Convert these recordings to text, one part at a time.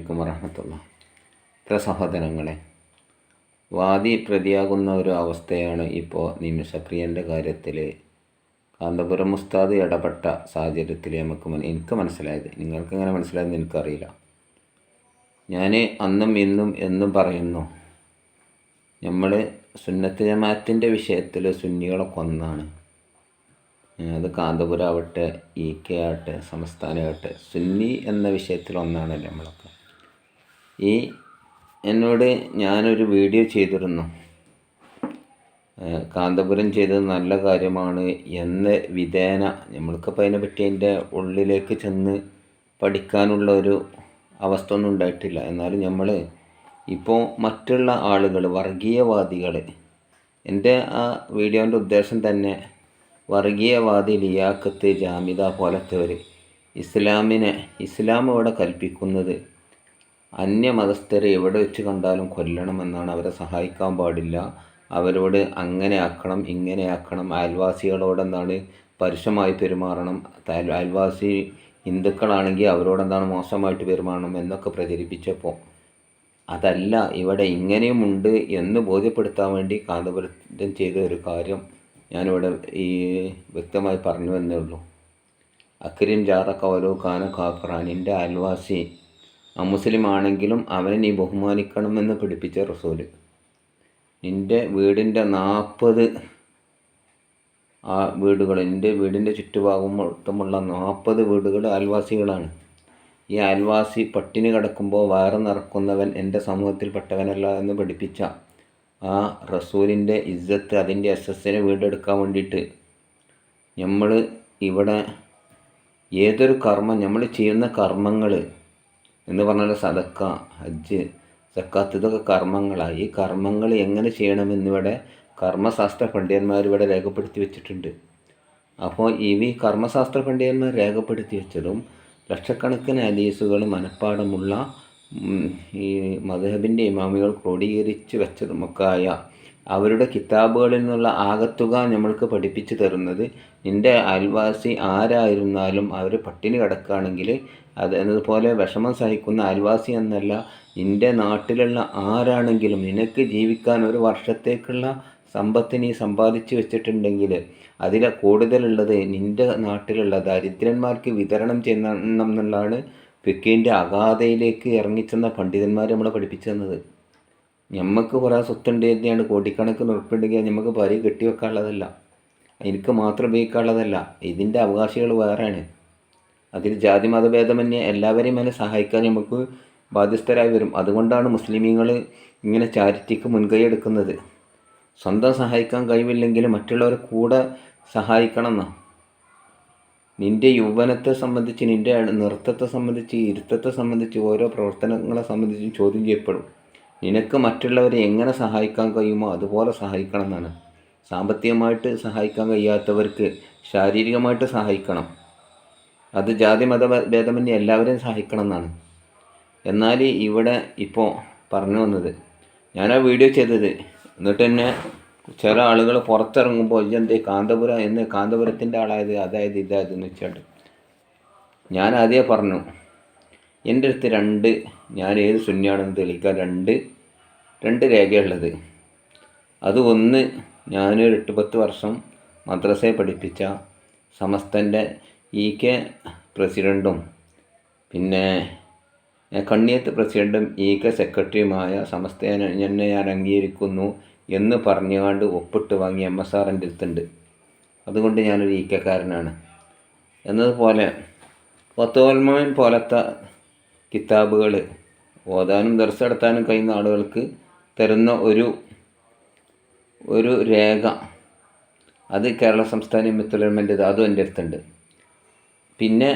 വലൈക്കും വറഹമത്തുള്ള. പ്ര സഹോദരങ്ങളെ വാദി പ്രതിയാകുന്ന ഒരു അവസ്ഥയാണ് ഇപ്പോൾ നിമിഷപ്രിയന്റെ കാര്യത്തിൽ കാന്തപുരം മുസ്താദ് ഇടപെട്ട സാഹചര്യത്തിൽ നമുക്ക് എനിക്ക് മനസ്സിലായത്. നിങ്ങൾക്ക് എങ്ങനെ മനസ്സിലായെന്ന് എനിക്കറിയില്ല. ഞാൻ അന്നും ഇന്നും എന്നും പറയുന്നു നമ്മൾ സുന്നത്ത് ജമാഅത്തിന്റെ വിഷയത്തിൽ സുന്നികളെ കൊന്നാണ് അത് കാന്തപുരം ആവട്ടെ ഇ കെ ആവട്ടെ സംസ്ഥാനമാവട്ടെ സുന്നി എന്ന വിഷയത്തിൽ ഒന്നാണ് നമ്മളൊക്കെ. ഈ എന്നോട് ഞാനൊരു വീഡിയോ ചെയ്തിരുന്നു. കാന്തപുരം ചെയ്തത് നല്ല കാര്യമാണ് എന്ന വിധേന നമ്മൾക്കിപ്പോൾ അതിനെ പറ്റി അതിന്റെ ഉള്ളിലേക്ക് ചെന്ന് പഠിക്കാനുള്ള ഒരു അവസ്ഥ ഒന്നും ഉണ്ടായിട്ടില്ല. എന്നാലും നമ്മൾ ഇപ്പോൾ മറ്റുള്ള ആളുകൾ വർഗീയവാദികൾ എന്റെ ആ വീഡിയോന്റെ ഉദ്ദേശം തന്നെ വർഗീയവാദി ലിയാക്കത്ത് ജാമിദ പോലത്തെവർ ഇസ്ലാമിനെ ഇസ്ലാം ഇവിടെ കൽപ്പിക്കുന്നത് അന്യമതസ്ഥരെ എവിടെ വെച്ച് കണ്ടാലും കൊല്ലണമെന്നാണ് അവരെ സഹായിക്കാൻ പാടില്ല. അവരോട് അങ്ങനെ ആക്കണം ഇങ്ങനെ ആക്കണം അയൽവാസികളോടെന്താണ് പരുഷമായി പെരുമാറണം. അയൽ- അയൽവാസി ഹിന്ദുക്കളാണെങ്കിൽ അവരോടെന്താണ് മോശമായിട്ട് പെരുമാറണം എന്നൊക്കെ പ്രചരിപ്പിച്ചപ്പോൾ. അതല്ല ഇവിടെ ഇങ്ങനെയുമുണ്ട് എന്ന് ബോധ്യപ്പെടുത്താൻ വേണ്ടി കാന്തപുരത്തം ചെയ്ത ഒരു കാര്യം ഞാനിവിടെ ഈ വ്യക്തമായി പറഞ്ഞു എന്നേ ഉള്ളൂ. അക്രീം ജാറ ഓരോ കാന കാഫറാൻ എന്റെ അയൽവാസി അമുസ്ലിം ആണെങ്കിലും അവനെ നീ ബഹുമാനിക്കണമെന്ന് പഠിപ്പിച്ച റസൂൽ നിന്റെ വീടിന്റെ നാൽപ്പത് ആ വീടുകൾ എന്റെ വീടിന്റെ ചുറ്റുഭാഗത്തുമുള്ള നാൽപ്പത് വീടുകൾ അയൽവാസികളാണ്. ഈ അയൽവാസി പട്ടിണി കിടക്കുമ്പോൾ വയറ് നിറക്കുന്നവൻ എന്റെ സമൂഹത്തിൽപ്പെട്ടവനല്ല എന്ന് പഠിപ്പിച്ച ആ റസൂലിന്റെ ഇജ്ജത്ത് അതിന്റെ എസ് എസിനെ വീണ്ടെടുക്കാൻ വേണ്ടിയിട്ട് നമ്മൾ ഇവിടെ ഏതൊരു കർമ്മം നമ്മൾ ചെയ്യുന്ന കർമ്മങ്ങൾ എന്ന് പറഞ്ഞാൽ സദക്ക ഹജ്ജ് സക്കാത്ത് ഇതൊക്കെ കർമ്മങ്ങളായി ഈ കർമ്മങ്ങൾ എങ്ങനെ ചെയ്യണമെന്നിവിടെ കർമ്മശാസ്ത്ര പണ്ഡിതന്മാർ ഇവിടെ രേഖപ്പെടുത്തി വെച്ചിട്ടുണ്ട്. അപ്പോൾ ഇവ കർമ്മശാസ്ത്ര പണ്ഡിതന്മാർ രേഖപ്പെടുത്തി വെച്ചതും ലക്ഷക്കണക്കിന് ഹദീസുകൾ മനഃപ്പാടമുള്ള ഈ മധുഹബിന്റെ ഇമാമികൾ ക്രോഡീകരിച്ച് വെച്ചതുമൊക്കെ ആയ അവരുടെ കിതാബുകളിൽ നിന്നുള്ള ആകത്തുക നമ്മൾക്ക് പഠിപ്പിച്ചു തരുന്നത് നിന്റെ അയൽവാസി ആരായിരുന്നാലും അവർ പട്ടിണി കിടക്കുകയാണെങ്കിൽ അത് എന്നതുപോലെ വിഷമം സഹിക്കുന്ന അയൽവാസി എന്നല്ല നിന്റെ നാട്ടിലുള്ള ആരാണെങ്കിലും നിനക്ക് ജീവിക്കാൻ ഒരു വർഷത്തേക്കുള്ള സമ്പത്ത് നീ സമ്പാദിച്ചു വെച്ചിട്ടുണ്ടെങ്കിൽ അതിൽ കൂടുതലുള്ളത് നിന്റെ നാട്ടിലുള്ള ദരിദ്രന്മാർക്ക് വിതരണം ചെയ്യണം എന്നുള്ളതാണ് ഫിക്കിന്റെ അഗാധയിലേക്ക് ഇറങ്ങിച്ചെന്ന പണ്ഡിതന്മാർ നമ്മളെ പഠിപ്പിച്ചു തന്നത്. ഞമ്മക്ക് കുറേ സ്വത്തുണ്ട് തന്നെയാണ് കോടിക്കണക്കിന് ഉറപ്പുണ്ടെങ്കിൽ നമുക്ക് പരി കെട്ടി വെക്കാനുള്ളതല്ല എനിക്ക് മാത്രം ഉപയോഗിക്കാനുള്ളതല്ല. ഇതിന്റെ അവകാശികൾ വേറെയാണ്. അതിൽ ജാതി മതഭേദമന്യേ എല്ലാവരെയും അതിനെ സഹായിക്കാൻ നമുക്ക് ബാധ്യസ്ഥരായി വരും. അതുകൊണ്ടാണ് മുസ്ലിമീങ്ങൾ ഇങ്ങനെ ചാരിറ്റിക്ക് മുൻകൈ എടുക്കുന്നത്. സ്വന്തം സഹായിക്കാൻ കഴിവില്ലെങ്കിൽ മറ്റുള്ളവരെ കൂടെ സഹായിക്കണം എന്നാ നിന്റെ യൗവനത്തെ സംബന്ധിച്ച് നിന്റെ നൃത്തത്തെ സംബന്ധിച്ച് ഇരുത്തത്തെ സംബന്ധിച്ച് ഓരോ പ്രവർത്തനങ്ങളെ സംബന്ധിച്ചും ചോദ്യം ചെയ്യപ്പെടും. നിനക്ക് മറ്റുള്ളവരെ എങ്ങനെ സഹായിക്കാൻ കഴിയുമോ അതുപോലെ സഹായിക്കണം എന്നാണ് സാമ്പത്തികമായിട്ട് സഹായിക്കാൻ കഴിയാത്തവർക്ക് ശാരീരികമായിട്ട് സഹായിക്കണം. അത് ജാതി മത ഭേദമന്യേ എല്ലാവരെയും സഹായിക്കണം എന്നാണ് എന്നാൽ ഇവിടെ ഇപ്പോൾ പറഞ്ഞു വന്നത് ഞാൻ ആ വീഡിയോ ചെയ്തത്. എന്നിട്ട് തന്നെ ചില ആളുകൾ പുറത്തിറങ്ങുമ്പോൾ ഇതെന്തേ കാന്തപുരം? എന്ന് കാന്തപുരത്തിന്റെ ആളായത് അതായത് ഇതായത് എന്ന് വെച്ചാൽ ഞാൻ ആദ്യമേ പറഞ്ഞു എന്റെ അടുത്ത് രണ്ട് ഞാൻ ഏത് ശൂന്യമാണെന്ന് തെളിയിക്കാൻ രണ്ട് രണ്ട് രേഖയുള്ളത്. അത് ഒന്ന് ഞാനൊരു എട്ട് പത്ത് വർഷം മദ്രസയെ പഠിപ്പിച്ച സമസ്തന്റെ ഇ കെ പ്രസിഡന്റും പിന്നെ കണ്ണിയത്ത് പ്രസിഡന്റും ഇ കെ സെക്രട്ടറിയുമായ സമസ്തയെ എന്നെ ഞാൻ അംഗീകരിക്കുന്നു എന്ന് പറഞ്ഞുകൊണ്ട് ഒപ്പിട്ട് വാങ്ങി എം എസ് ആർ എന്റെ അടുത്തുണ്ട്. അതുകൊണ്ട് ഞാനൊരു ഇ കെക്കാരനാണ്. എന്നതുപോലെ പത്തോൽമോൻ പോലത്തെ കിതാബുകൾ ഓതാനും ദർശനം നടത്താനും കഴിയുന്ന ആളുകൾക്ക് തരുന്ന ഒരു ഒരു രേഖ. അത് കേരള സംസ്ഥാന മിത്തുലമെന്റെത് അതും എന്റെ അടുത്തുണ്ട്. പിന്നെ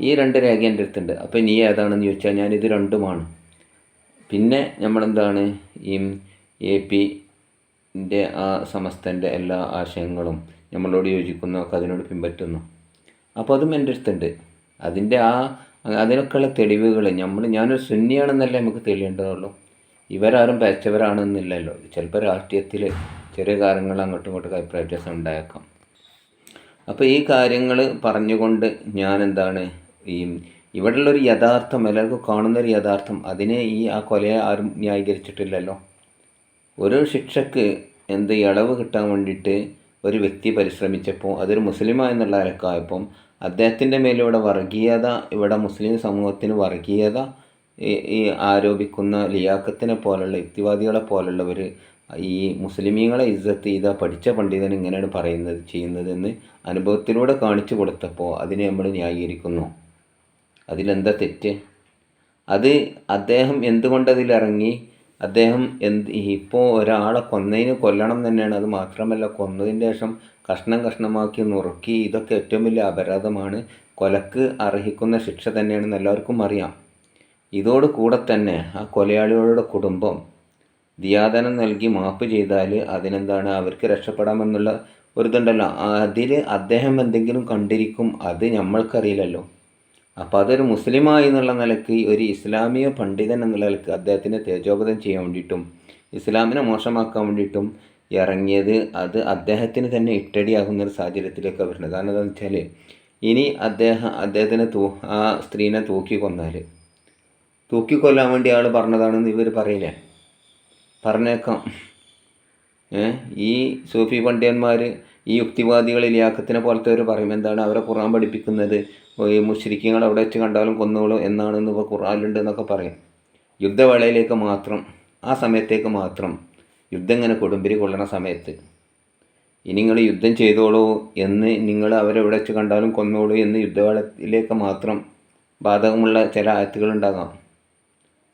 ഈ രണ്ട് രേഖ എന്റെ അടുത്തുണ്ട്. അപ്പോൾ നീ ഏതാണെന്ന് ചോദിച്ചാൽ ഞാൻ ഇത് രണ്ടുമാണ്. പിന്നെ നമ്മളെന്താണ്? ഈ എ പിന്റെ ആ സമസ്തന്റെ എല്ലാ ആശയങ്ങളും നമ്മളോട് യോജിക്കുന്നു അതിനോട് പിൻപറ്റുന്നു. അപ്പോൾ അതും എന്റെ അടുത്തുണ്ട്. അതിന്റെ ആ അതിനൊക്കെയുള്ള തെളിവുകൾ. നമ്മൾ ഞാനൊരു സുന്നിയാണെന്നല്ലേ നമുക്ക് തെളിയേണ്ടതുള്ളൂ. ഇവരാരും പച്ചവരാണെന്നില്ലല്ലോ. ചിലപ്പോൾ രാഷ്ട്രീയത്തിൽ ചെറിയ കാര്യങ്ങൾ അങ്ങോട്ടും ഇങ്ങോട്ടും അഭിപ്രായ വ്യത്യാസം ഉണ്ടായേക്കാം. അപ്പോൾ ഈ കാര്യങ്ങൾ പറഞ്ഞുകൊണ്ട് ഞാൻ എന്താണ് ഈ ഇവിടെയുള്ളൊരു യഥാർത്ഥം എല്ലാവർക്കും കാണുന്നൊരു യഥാർത്ഥം അതിനെ ഈ ആ കൊലയെ ആരും ന്യായീകരിച്ചിട്ടില്ലല്ലോ. ഓരോ ശിക്ഷക്ക് എന്ത് ഇളവ് കിട്ടാൻ വേണ്ടിയിട്ട് ഒരു വ്യക്തി പരിശ്രമിച്ചപ്പോൾ അതൊരു മുസ്ലിമ എന്നുള്ള നിലക്കായപ്പം അദ്ദേഹത്തിന്റെ മേലെ ഇവിടെ വർഗീയത ഇവിടെ മുസ്ലിം സമൂഹത്തിന് വർഗീയത ഈ ആരോപിക്കുന്ന ലിയാക്കത്തിനെ പോലുള്ള യുക്തിവാദികളെ പോലുള്ളവർ ഈ മുസ്ലിമീങ്ങളെ ഇജ്ജത്ത് ചെയ്ത പഠിച്ച പണ്ഡിതൻ ഇങ്ങനെയാണ് പറയുന്നത് ചെയ്യുന്നതെന്ന് അനുഭവത്തിലൂടെ കാണിച്ചു കൊടുത്തപ്പോൾ അതിനെ നമ്മൾ ന്യായീകരിക്കുന്നു. അതിലെന്താ തെറ്റ്? അത് അദ്ദേഹം എന്തുകൊണ്ട് അതിലിറങ്ങി? അദ്ദേഹം എന്ത് ഇപ്പോൾ ഒരാളെ കൊന്നതിന് കൊല്ലണം തന്നെയാണ്. അത് മാത്രമല്ല കൊന്നതിന് ശേഷം കഷ്ണം കഷ്ണമാക്കി നുറുക്കി ഇതൊക്കെ ഏറ്റവും വലിയ അപരാധമാണ്. കൊലക്ക് അർഹിക്കുന്ന ശിക്ഷ തന്നെയാണെന്ന് എല്ലാവർക്കും അറിയാം. ഇതോട് കൂടെ തന്നെ ആ കൊലയാളികളുടെ കുടുംബം ദിയാദനം നൽകി മാപ്പ് ചെയ്താൽ അതിനെന്താണ് അവർക്ക് രക്ഷപ്പെടാമെന്നുള്ള ഒരു ഇതുണ്ടല്ലോ. അതിൽ അദ്ദേഹം എന്തെങ്കിലും കണ്ടിരിക്കും അത് നമ്മൾക്കറിയില്ലല്ലോ അപ്പോൾ അതൊരു മുസ്ലിമായി എന്നുള്ള നിലയ്ക്ക് ഒരു ഇസ്ലാമിക പണ്ഡിതൻ എന്നുള്ള നിലയ്ക്ക് അദ്ദേഹത്തിനെ തേജോപതം ചെയ്യാൻ വേണ്ടിയിട്ടും ഇസ്ലാമിനെ മോശമാക്കാൻ വേണ്ടിയിട്ടും ഇറങ്ങിയത് അത് അദ്ദേഹത്തിന് തന്നെ ഇട്ടടിയാകുന്ന ഒരു സാഹചര്യത്തിലേക്ക് വരുന്നത്. കാരണം എന്താണെന്ന് വെച്ചാൽ ഇനി അദ്ദേഹം അദ്ദേഹത്തിനെ തൂ ആ സ്ത്രീനെ തൂക്കിക്കൊന്നാൽ തൂക്കിക്കൊല്ലാൻ വേണ്ടി ആൾ പറഞ്ഞതാണെന്ന് ഇവർ പറയില്ലേ? പറഞ്ഞേക്കാം. ഈ സൂഫി പണ്ഡിതന്മാർ ഈ യുക്തിവാദികളിൽ യാക്കത്തിനെ പോലത്തെ അവർ പറയും എന്താണ് അവരെ ഖുർആൻ പഠിപ്പിക്കുന്നത്? ഈ മുശ്രിക്കങ്ങൾ അവിടെ വെച്ച് കണ്ടാലും കൊന്നോളും എന്നാണെന്ന് ഇപ്പോൾ ഖുറാനിലുണ്ട് എന്നൊക്കെ പറയും. യുദ്ധവേളയിലേക്ക് മാത്രം ആ സമയത്തേക്ക് മാത്രം യുദ്ധം ഇങ്ങനെ കൊടുമ്പിരി കൊള്ളണ സമയത്ത്. ഇനി നിങ്ങൾ യുദ്ധം ചെയ്തോളൂ എന്ന് നിങ്ങൾ അവരെവിടെ വെച്ച് കണ്ടാലും കൊന്നോളൂ എന്ന് യുദ്ധവേളയിലേക്ക് മാത്രം ബാധകമുള്ള ചില ആയത്തുകളുണ്ടാകാം.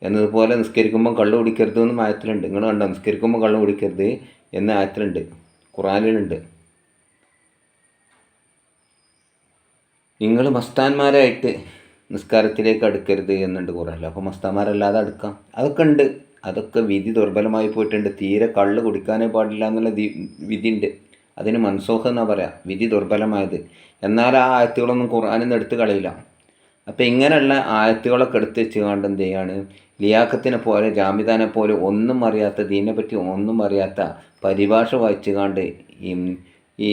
എന്നതുപോലെ നിസ്കരിക്കുമ്പോൾ കള്ളു കുടിക്കരുത് എന്നും ആയത്തിലുണ്ട്. നിങ്ങൾ കണ്ടോ? നിസ്കരിക്കുമ്പോൾ കള്ളു കുടിക്കരുത് എന്ന ആയത്തിലുണ്ട്. ഖുറാനിലുണ്ട് നിങ്ങൾ മസ്താന്മാരായിട്ട് നിസ്കാരത്തിലേക്ക് അടുക്കരുത് എന്നുണ്ട് ഖുറാനിൽ അപ്പോൾ മസ്താന്മാരല്ലാതെ അടുക്കാം. അതൊക്കെ ഉണ്ട്. അതൊക്കെ വിധി ദുർബലമായി പോയിട്ടുണ്ട്. തീരെ കള്ള് കുടിക്കാനേ പാടില്ല എന്നുള്ള വിധി ഉണ്ട്. അതിന് മൻസോഹ് എന്നാ പറയാം വിധി ദുർബലമായത്. എന്നാൽ ആ ആയത്തുകളൊന്നും ഖുർആനിൽ നിന്ന് എടുത്ത് കളയില്ല. അപ്പോൾ ഇങ്ങനെയുള്ള ആയത്തുകളൊക്കെ എടുത്ത് വെച്ച് കണ്ട് എന്ത് ചെയ്യാണ്? ലിയാക്കത്തിനെ പോലെ ജാമിദാനെ പോലെ ഒന്നും അറിയാത്ത ദീനെ പറ്റി ഒന്നും അറിയാത്ത പരിഭാഷ വായിച്ചു കണ്ട് ഈ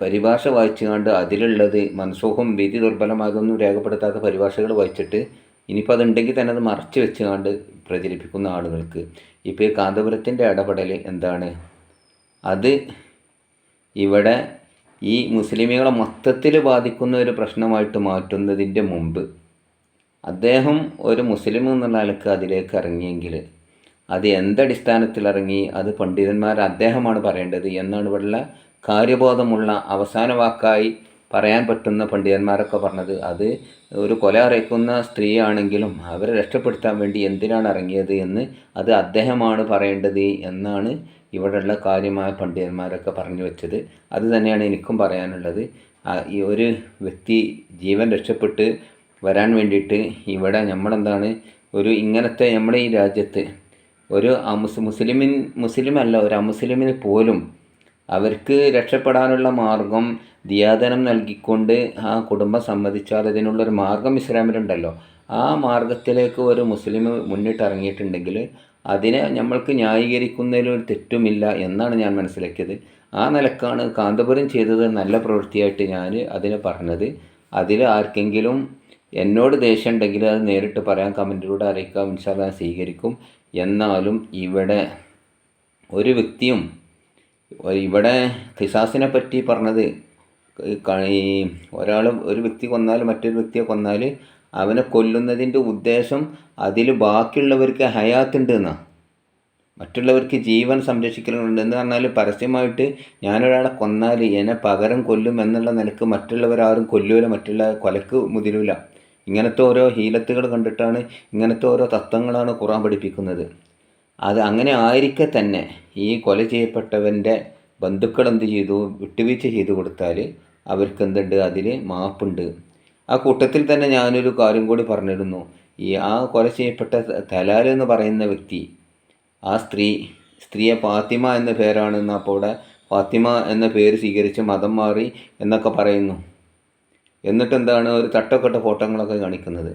പരിഭാഷ വായിച്ചു കണ്ട് അതിലുള്ളത് മനസ്സോഹം വിധി ദുർബലമാകുന്നു രേഖപ്പെടുത്താത്ത പരിഭാഷകൾ വായിച്ചിട്ട് ഇനിയിപ്പോൾ അതുണ്ടെങ്കിൽ തന്നെ അത് മറച്ച് വെച്ച് കണ്ട് പ്രചരിപ്പിക്കുന്ന ആളുകൾക്ക്. ഇപ്പോൾ ഈ കാന്തപുരത്തിന്റെ ഇടപെടൽ എന്താണ്? അത് ഇവിടെ ഈ മുസ്ലിമുകളെ മൊത്തത്തിൽ ബാധിക്കുന്ന ഒരു പ്രശ്നമായിട്ട് മാറ്റുന്നതിന്റെ മുമ്പ് അദ്ദേഹം ഒരു മുസ്ലിം എന്നുള്ള നിലയ്ക്ക് അതിലേക്ക് ഇറങ്ങിയെങ്കിൽ അത് എന്തടിസ്ഥാനത്തിൽ ഇറങ്ങി അത് പണ്ഡിതന്മാർ അദ്ദേഹമാണ് പറയേണ്ടത് എന്നാണ് ഇവിടെയുള്ള കാര്യബോധമുള്ള അവസാന വാക്കായി പറയാൻ പറ്റുന്ന പണ്ഡിതന്മാരൊക്കെ പറഞ്ഞത് അത് ഒരു കൊല അറിയിക്കുന്ന സ്ത്രീയാണെങ്കിലും അവരെ രക്ഷപ്പെടുത്താൻ വേണ്ടി എന്തിനാണ് ഇറങ്ങിയത് എന്ന് അത് അദ്ദേഹമാണ് പറയേണ്ടത് എന്നാണ് ഇവിടെയുള്ള കാര്യമായ പണ്ഡിതന്മാരൊക്കെ പറഞ്ഞു വെച്ചത്. അത് തന്നെയാണ് എനിക്കും പറയാനുള്ളത്. ഈ ഒരു വ്യക്തി ജീവൻ രക്ഷപ്പെട്ട് വരാൻ വേണ്ടിയിട്ട് ഇവിടെ നമ്മളെന്താണ് ഒരു ഇങ്ങനത്തെ നമ്മുടെ ഈ രാജ്യത്ത് ഒരു മുസ്ലിമിൻ മുസ്ലിമല്ല ഒരു അമുസ്ലിമിന് പോലും അവർക്ക് രക്ഷപ്പെടാനുള്ള മാർഗം ദിയാദനം നൽകിക്കൊണ്ട് ആ കുടുംബം സമ്മതിച്ചാൽ അതിനുള്ളൊരു മാർഗം ഇസ്ലാമിലുണ്ടല്ലോ. ആ മാർഗത്തിലേക്ക് ഒരു മുസ്ലിം മുന്നിട്ടിറങ്ങിയിട്ടുണ്ടെങ്കിൽ അതിനെ നമ്മൾക്ക് ന്യായീകരിക്കുന്നതിൽ ഒരു തെറ്റുമില്ല എന്നാണ് ഞാൻ മനസ്സിലാക്കിയത്. ആ നിലക്കാണ് കാന്തപുരം ചെയ്തത് നല്ല പ്രവൃത്തിയായിട്ട് ഞാൻ അതിന് പറഞ്ഞത്. അതിൽ ആർക്കെങ്കിലും എന്നോട് ദേഷ്യം ഉണ്ടെങ്കിൽ അത് നേരിട്ട് പറയാൻ കമന്റിലൂടെ അറിയിക്കാം. ഇൻഷാല്ല സ്വീകരിക്കും. എന്നാലും ഇവിടെ ഒരു വ്യക്തിയും ഇവിടെ ഖിസാസിനെ പറ്റി പറഞ്ഞത് ഈ ഒരാൾ ഒരു വ്യക്തി കൊന്നാൽ മറ്റൊരു വ്യക്തിയെ കൊന്നാൽ അവനെ കൊല്ലുന്നതിന്റെ ഉദ്ദേശം അതിൽ ബാക്കിയുള്ളവർക്ക് ഹയാത്തുണ്ട് എന്നാണ് മറ്റുള്ളവർക്ക് ജീവൻ സംരക്ഷിക്കലുണ്ട് എന്ന് പറഞ്ഞാൽ പരസ്യമായിട്ട് ഞാനൊരാളെ കൊന്നാൽ എന്നെ പകരം കൊല്ലും എന്നുള്ള നിലയ്ക്ക് മറ്റുള്ളവരാരും കൊല്ലൂല മറ്റുള്ള കൊലക്ക് മുതിരൂല. ഇങ്ങനത്തെ ഓരോ ഹീലത്തുകൾ കണ്ടിട്ടാണ് ഇങ്ങനത്തെ ഓരോ തത്വങ്ങളാണ് ഖുറാൻ പഠിപ്പിക്കുന്നത്. അത് അങ്ങനെ ആയിരിക്കെ തന്നെ ഈ കൊല ചെയ്യപ്പെട്ടവന്റെ ബന്ധുക്കൾ എന്ത് ചെയ്തു? വിട്ടുവീഴ്ച ചെയ്തു കൊടുത്താൽ അവർക്ക് എന്തുണ്ട്? അതിൽ മാപ്പുണ്ട്. ആ കൂട്ടത്തിൽ തന്നെ ഞാനൊരു കാര്യം കൂടി പറഞ്ഞിരുന്നു. ഈ ആ കൊല ചെയ്യപ്പെട്ട തലാൽ എന്ന് പറയുന്ന വ്യക്തി ആ സ്ത്രീ സ്ത്രീയെ ഫാത്തിമ എന്ന പേരാണ് അപ്പോൾ അവിടെ ഫാത്തിമ എന്ന പേര് സ്വീകരിച്ച് മതം മാറി എന്നൊക്കെ പറയുന്നു. എന്നിട്ട് എന്താണ് ഒരു തട്ടക്കെട്ട ഫോട്ടോകളൊക്കെ കാണിക്കുന്നത്.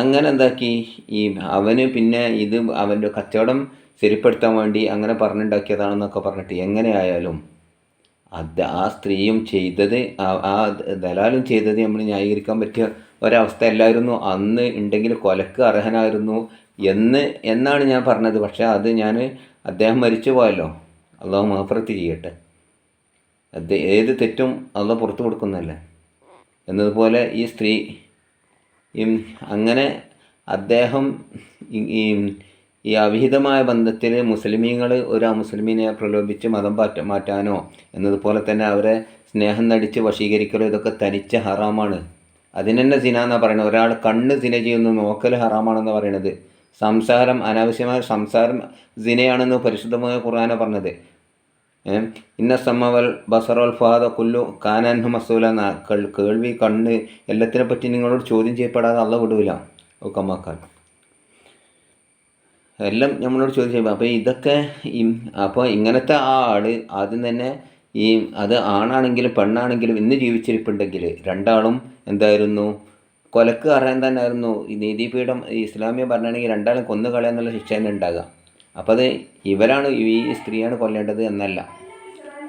അങ്ങനെ എന്താക്കി? ഈ അവന് പിന്നെ ഇത് അവന്റെ കച്ചവടം ശരിപ്പെടുത്താൻ വേണ്ടി അങ്ങനെ പറഞ്ഞുണ്ടാക്കിയതാണെന്നൊക്കെ പറഞ്ഞിട്ട് എങ്ങനെയായാലും അത് ആ സ്ത്രീയും ചെയ്തത് ആ ദലാലും ചെയ്തത് നമ്മൾ ന്യായീകരിക്കാൻ പറ്റിയ ഒരവസ്ഥ അല്ലായിരുന്നു അന്ന് ഉണ്ടെങ്കിൽ കൊലക്ക് അർഹനായിരുന്നു എന്ന് എന്നാണ് ഞാൻ പറഞ്ഞത്. പക്ഷേ അത് ഞാൻ അദ്ദേഹം മരിച്ചു പോയല്ലോ. അള്ളാഹു മഹഫറത്ത് ചെയ്യട്ടെ. അത് ഏത് തെറ്റും അള്ളാഹ് പുറത്തു കൊടുക്കുന്നല്ലേ എന്നതുപോലെ ഈ സ്ത്രീ അങ്ങനെ അദ്ദേഹം ഈ- അവിഹിതമായ ബന്ധത്തിൽ മുസ്ലിമീങ്ങൾ ഒരു മുസ്ലിമീനെ പ്രലോഭിച്ച് മതം പാറ്റ മാറ്റാനോ എന്നതുപോലെ തന്നെ അവരെ സ്നേഹം നടിച്ച് വശീകരിക്കലോ ഇതൊക്കെ തനിച്ച ഹറാമാണ്. അതിനെന്നെ സിന എന്നാണ് പറയുന്നത് ഒരാൾ കണ്ണ് സിന ചെയ്യുന്നു നോക്കൽ ഹറാമാണെന്ന് പറയുന്നത് സംസാരം അനാവശ്യമായ സംസാരം സിനയാണെന്ന് പരിശുദ്ധമായ ഖുർആന പറഞ്ഞത്? ഇന്ന സമവൽ ബസറോൽ ഫാദ കുല്ലു കാനാൻഹു മസൂല കേൾവി കണ്ണ് എല്ലാത്തിനെ പറ്റി നിങ്ങളോട് ചോദ്യം ചെയ്യപ്പെടാതെ അള്ള വിടൂല. ഒക്കമാക്കാൻ എല്ലാം നമ്മളോട് ചോദ്യം ചെയ്യുമ്പോൾ അപ്പോൾ ഇതൊക്കെ അപ്പോൾ ഇങ്ങനത്തെ ആ ആൾ ആദ്യം തന്നെ ഈ അത് ആണാണെങ്കിലും പെണ്ണാണെങ്കിലും ഇന്ന് ജീവിച്ചിരിപ്പുണ്ടെങ്കിൽ രണ്ടാളും എന്തായിരുന്നു? കൊലക്ക് അറിയാൻ തന്നെ ആയിരുന്നു ഈ നീതിപീഠം ഈ ഇസ്ലാമിക ഭരണമാണെങ്കിൽ രണ്ടാളും കൊന്നു കളയാന്നുള്ള ശിക്ഷ തന്നെ ഉണ്ടാകുക അപ്പോൾ അത് ഇവരാണ് ഈ സ്ത്രീയാണ് കൊല്ലേണ്ടത് എന്നല്ല.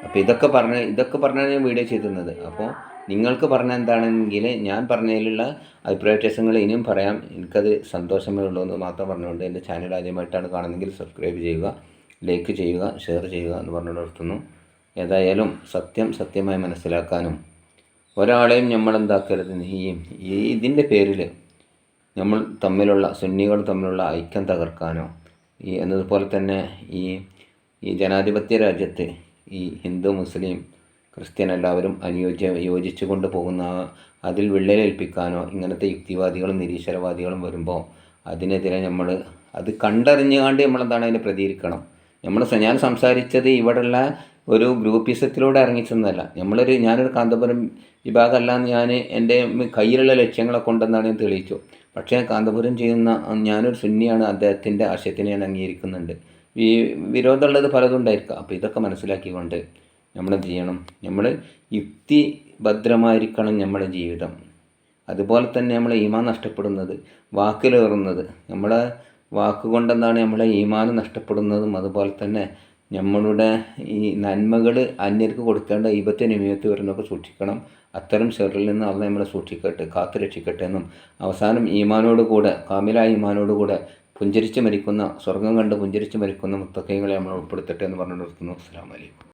അപ്പോൾ ഇതൊക്കെ പറഞ്ഞ ഇതൊക്കെ പറഞ്ഞാണ് ഞാൻ വീഡിയോ ചെയ്തിരുന്നത്. അപ്പോൾ നിങ്ങൾക്ക് പറഞ്ഞ എന്താണെങ്കിൽ ഞാൻ പറഞ്ഞതിലുള്ള അഭിപ്രായ വ്യത്യാസങ്ങൾ ഇനിയും പറയാം. എനിക്കത് സന്തോഷമേ ഉള്ളൂ എന്ന് മാത്രം പറഞ്ഞുകൊണ്ട് എന്റെ ചാനൽ ആദ്യമായിട്ടാണ് കാണുന്നതെങ്കിൽ സബ്സ്ക്രൈബ് ചെയ്യുക ലൈക്ക് ചെയ്യുക ഷെയർ ചെയ്യുക എന്ന് പറഞ്ഞുകൊണ്ട് നിർത്തുന്നു. ഏതായാലും സത്യം സത്യമായി മനസ്സിലാക്കാനും ഒരാളെയും നമ്മൾ എന്താക്കരുത് ഈ ഇതിന്റെ പേരിൽ നമ്മൾ തമ്മിലുള്ള സുന്നികൾ തമ്മിലുള്ള ഐക്യം തകർക്കാനോ ഈ എന്നതുപോലെ തന്നെ ഈ ഈ ജനാധിപത്യ രാജ്യത്ത് ഈ ഹിന്ദു മുസ്ലിം ക്രിസ്ത്യൻ എല്ലാവരും അനുയോജ്യ യോജിച്ചു കൊണ്ട് പോകുന്ന അതിൽ വിള്ളലേൽപ്പിക്കാനോ ഇങ്ങനത്തെ യുക്തിവാദികളും നിരീശ്വരവാദികളും വരുമ്പോൾ അതിനെതിരെ നമ്മൾ അത് കണ്ടറിഞ്ഞുകൊണ്ട് നമ്മളെന്താണ് അതിനെ പ്രതികരിക്കണം. നമ്മൾ ഞാൻ സംസാരിച്ചത് ഇവിടെയുള്ള ഒരു ഗ്രൂപ്പിസത്തിലൂടെ ഇറങ്ങിച്ചെന്നല്ല. നമ്മളൊരു ഞാനൊരു കാന്തപുരം വിഭാഗമല്ല എന്ന് ഞാൻ എന്റെ കയ്യിലുള്ള ലക്ഷ്യങ്ങളെ കൊണ്ടെന്നാണ് ഞാൻ തെളിയിച്ചു പക്ഷേ കാന്തപുരം ചെയ്യുന്ന ഞാനൊരു സുന്നിയാണ് അദ്ദേഹത്തിന്റെ ആശയത്തിനെ ഞാൻ അംഗീകരിക്കുന്നുണ്ട്. ഈ വിരോധമുള്ളത് പലതും ഉണ്ടായിരിക്കാം അപ്പോൾ ഇതൊക്കെ മനസ്സിലാക്കിക്കൊണ്ട് നമ്മളെന്ത് ചെയ്യണം? നമ്മൾ യുക്തി ഭദ്രമായിരിക്കണം നമ്മുടെ ജീവിതം. അതുപോലെ തന്നെ നമ്മളെ ഈമാൻ നഷ്ടപ്പെടുന്നത് വാക്കിലേറുന്നത്. നമ്മളെ വാക്കുകൊണ്ടെന്താണ് നമ്മളെ ഈമാൻ നഷ്ടപ്പെടുന്നതും. അതുപോലെ തന്നെ നമ്മളുടെ ഈ നന്മകൾ അന്യർക്ക് കൊടുക്കേണ്ട ഈപത്തെ വരുന്നൊക്കെ സൂക്ഷിക്കണം. അത്തരം ഷെറിൽ നിന്ന് അള്ള നമ്മളെ സൂക്ഷിക്കട്ടെ കാത്തു രക്ഷിക്കട്ടെ എന്നും അവസാനം ഈമാനോട് കൂടെ കാമിലായ ഈമാനോട് കൂടെ പുഞ്ചരിച്ച് മരിക്കുന്ന സ്വർഗം കണ്ട് പുഞ്ചരിച്ച് മരിക്കുന്ന മുത്തക്കൈകളെ നമ്മൾ ഉൾപ്പെടുത്തട്ടെ എന്ന് പറഞ്ഞു നിർത്തുന്നു. അസ്സാം വലൈക്കും